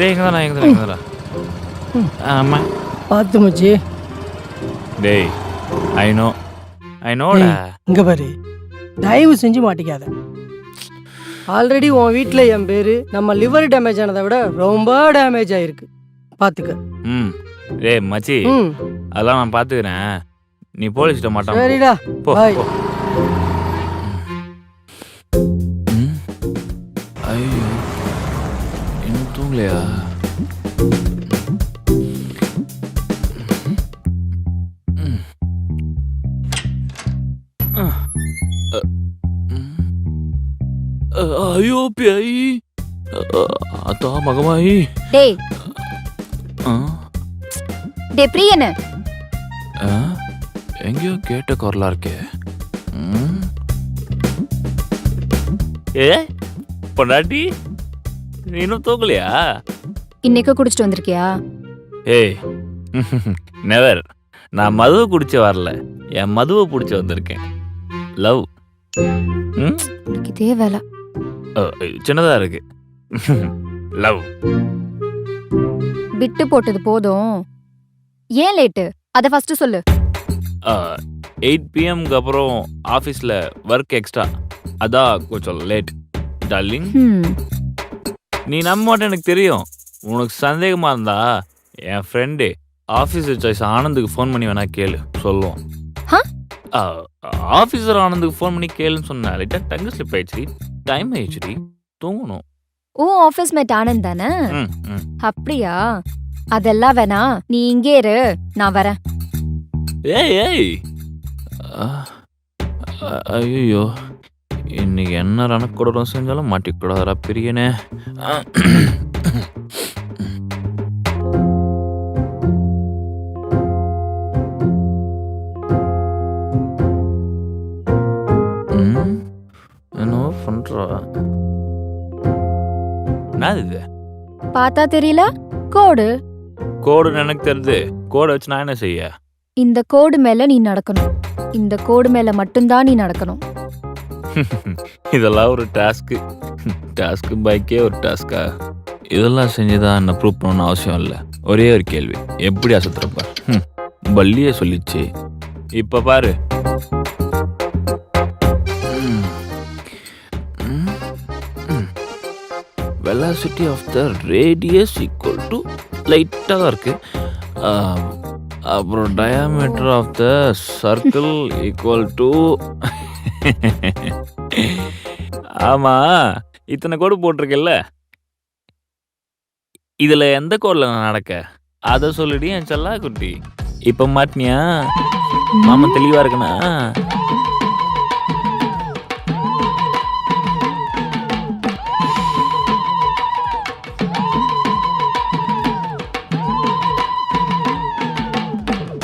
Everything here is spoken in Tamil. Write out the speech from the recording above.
டேய் இங்கே தான் இங்கே இங்கே தான் ஆமாம் பார்த்து மச்சி. டேய் ஐ நோ ஐ நோடா இங்க பாரு. தயவு செஞ்சு மாட்டிக்காத. ஆல்ரெடி உன் வீட்டில் என் பேர் நம்ம லிவர் டேமேஜ் ஆனதை விட ரொம்ப டேமேஜ் ஆயிருக்கு. பார்த்துக்க ம். டேய் மச்சி. ம். அதெல்லாம் நான் பார்த்துக்கிறேன் நீ போலீஸ்கிட்ட மாட்டான் சரிடா. போ. அ, ஐயோ பேய் அ, அதா மகமாயி. டேய். டே பிரியனு? எங்கேயோ கேட்ட குரலா இருக்கே. ஏ? பொண்டாட்டி? நீ இன்னும் தூக்கலையா இன்னைக்கு குடிச்சிட்டு வந்திருக்கியா? ஏய் நெவர் நான் மதுவை குடிச்சு வரல. என் மதுவை பிடிச்சி வந்திருக்கேன். லவ் ம்? உனக்கு இதே வேலை. அ, சின்னதா இருக்கு. லவ் விட்டு போட்டது போதும். ஏன் லேட்டு அத ஃபர்ஸ்ட் சொல்லு. எயிட் பிஎம்க்கு அப்புறம் ஆஃபீஸில் ஒர்க் எக்ஸ்ட்ரா அதான் கொஞ்சம் லேட் டார்லிங் நீ நம்ப எனக்கு தெரியும். உனக்கு சந்தேகமா இருந்தா என் ஃப்ரெண்டு ஆஃபீஸர் சாய்ஸ் ஆனந்துக்கு ஃபோன் பண்ணி வேணா கேளு சொல்லுவோம்? ஆஃபீஸர் ஆனந்துக்கு ஃபோன் பண்ணி கேளுன்னு சொன்னா லைட்டாக டங்கு ஸ்லிப் ஆயிடுச்சு டைம் ஆயிடுச்சுடி தூங்கணும். ஓ ஆபீஸ் மேட் ஆனந்த் தானே? அப்படியா? அதெல்லாம் வேணா நீ இங்கே இரு நான் வரேன். ஏய் ஏய்! ஐயோ இன்னைக்கு என்ன ரணக்கூடம் செஞ்சாலும் மாட்டிக்கூடாதரா பிரியனே. என்னவோ பண்றா. என்னது இது? பார்த்தா தெரியல? கோடு. கோடு எனக்கு தெரியுது. கோடை வச்சு நான் என்ன செய்ய? இந்த கோடு மேல நீ நடக்கணும். இந்த கோடு மேல மட்டும்தான் நீ நடக்கணும். இதெல்லாம் ஒரு டாஸ்க்கு டாஸ்க்கு பைக்கே ஒரு டாஸ்க்கா இதெல்லாம் செஞ்சுதான் என்ன ப்ரூவ் பண்ணணும்னு அவசியம் இல்லை. ஒரே ஒரு கேள்வி. எப்படி அசத்துறப்ப? பள்ளியே பல்லியே சொல்லிச்சு இப்போ பாரு. Velocity of the radius equal to லைட்டாக தான் இருக்கு அப்புறம் diameter of the circle equal to ஆமா இத்தனை கோடு போட்டிருக்கேல்ல? இதுல எந்த கோடில் நான் நடக்க? அத சொல்லிடி என் செல்லா குட்டி இப்போ மாட்டினியா மாமா தெளிவா இருக்கனா